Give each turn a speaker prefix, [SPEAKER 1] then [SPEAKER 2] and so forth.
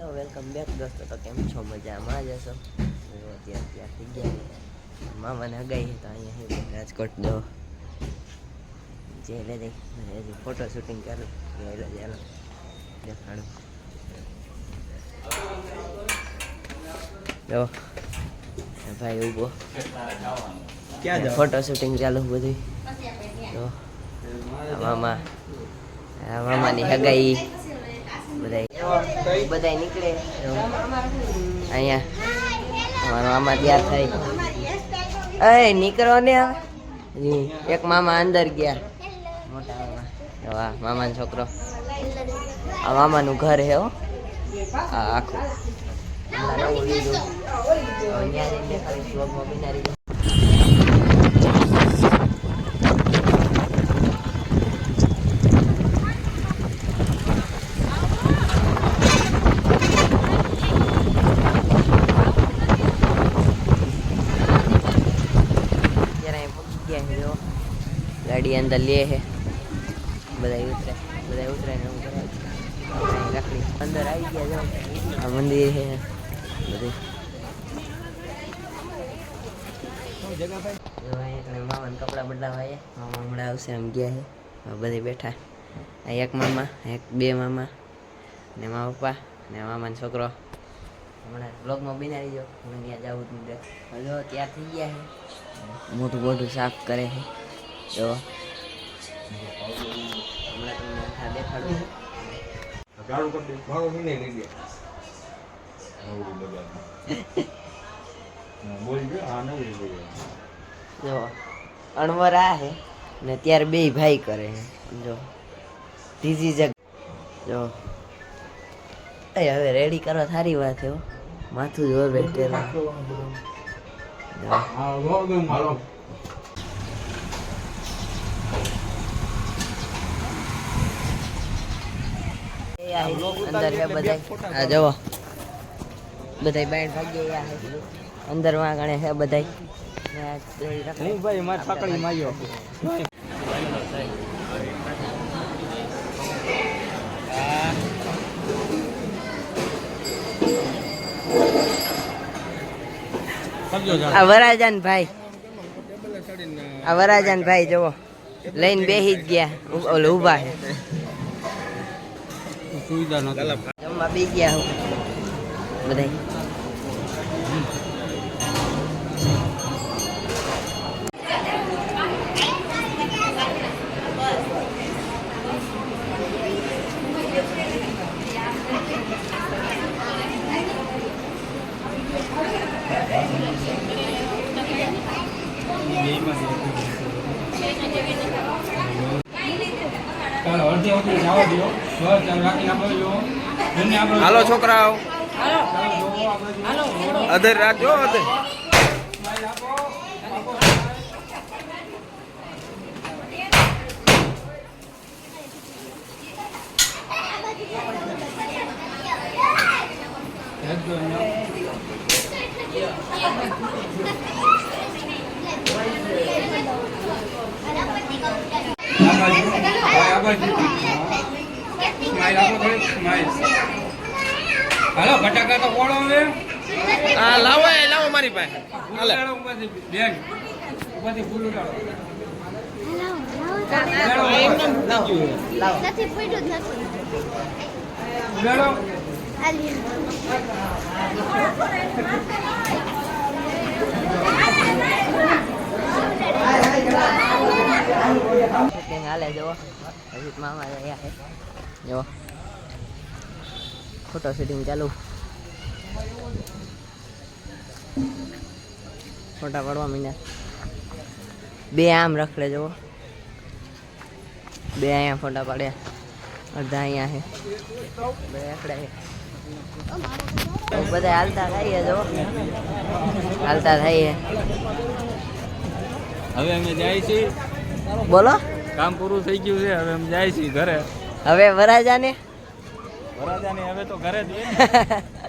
[SPEAKER 1] Hello welcome back દોસ્તો તો કેમ છો? મજામાં જ હશો? અત્યારે ત્યાં થઈ ગયા. મામાને હગાઈ તો અહીંયા રાજકોટ જો. જે લે ફોટો શૂટિંગ કરું. એટલે ચાલો દેખાડું. જો. ભાઈ ઊભો.
[SPEAKER 2] ક્યાં
[SPEAKER 1] ફોટો શૂટિંગ ચાલુ બધું જો. મામા મામાની હગાઈ. બધા બધા નીકળે. અહીંયા મારો મામા તૈયાર થાય. અય, નીકળો ને એક મામા અંદર ગયા. મોટા મામા. જો મામાનો છોકરો. આ મામાનું ઘર હે હો. આખું હમણાં નવું લીધું હવે ત્યાં જઈને દેખાડીશ vlogમાં બિનારી દો. અત્યારે અહીં પહોંચી ગયા છે જો ગાડી અંદર લે છે બધા ઉતરે બધા ઉતરે ને રાખડી અંદર આવી ગયા આ મંદિર છે બધું જો મામાને કપડાં બદલાવા આવ્યા મામા હમણાં આવશે એમ ગયા છે બધે બેઠા એક મામા એક બે મામા ને મા પપ્પા ને મામાનો છોકરો હમણાં બ્લોગમાં બિનારી જો હું ત્યાં જવું જ નહીં હજો ત્યાર થઈ ગયા છે મોટું મોટું સાફ કરે છે જો હમણાં તમને આખા દેખાડું
[SPEAKER 2] ગાળું કરી દે મારો મને લઈ દે બોલ ગયો હા નવું લઈ
[SPEAKER 1] જો અણવર આ ને ત્યારે બે ભાઈ કરે જો ત્રીજી જગ જો એ હવે રેડી કરો સારી વાત હો. માથું જોર બેઠેલા
[SPEAKER 2] હા ગયો મારો
[SPEAKER 1] એ આ અંદર છે બધાય. આ જુઓ. બધાય બેન્ડ ભાગી ગયા હે અંદરમાં ગણે હે બધાય. ને આ દોરી રાખે.
[SPEAKER 2] હું ભાઈ માર પકડી માયો
[SPEAKER 1] આ વરાજાન ભાઈ. આ વરાજાન ભાઈ જુઓ. લઈને બેસી જ ગયા. ઓલું ઊભા છે.
[SPEAKER 2] સુવિધા નથી
[SPEAKER 1] જમવા બી ગયા હું બધાય
[SPEAKER 2] ચાલો અડધી અડધી જવા દો બસ ચાલો રાખીને આપણે જો
[SPEAKER 3] હાલો છોકરાઓ. અધર રાખજો અધર
[SPEAKER 2] આપો. સ્માઈલ આપો સ્માઈલ હાલો બટાકા તો કોળો હવે.
[SPEAKER 3] હા લાવો એ લાવો મારી પાસે. હાલે.
[SPEAKER 2] બેન. ઉપરથી ફૂલ ઉતારો
[SPEAKER 4] નથી પડ્યું જ નથી
[SPEAKER 2] ઉડાડો.
[SPEAKER 1] હાલે જુઓ હજી મામા રહ્યા છે. જુઓ ફોટો શૂટિંગ ચાલુ. ફોટા પાડવા મીના. બે આમ રખડે જુઓ. બે અહીંયા ફોટા પાડ્યા અડધા અહીંયા છે. બે રખડે છે. બધા હાલતા થઈએ જો હાલતા થઈએ
[SPEAKER 3] હવે અમે જાય છીએ.
[SPEAKER 1] બોલો.
[SPEAKER 3] કામ પૂરું થઈ ગયું છે હવે અમે જાય છીએ ઘરે
[SPEAKER 1] હવે વરાજાને
[SPEAKER 3] વરાજાની હવે તો ઘરે જ.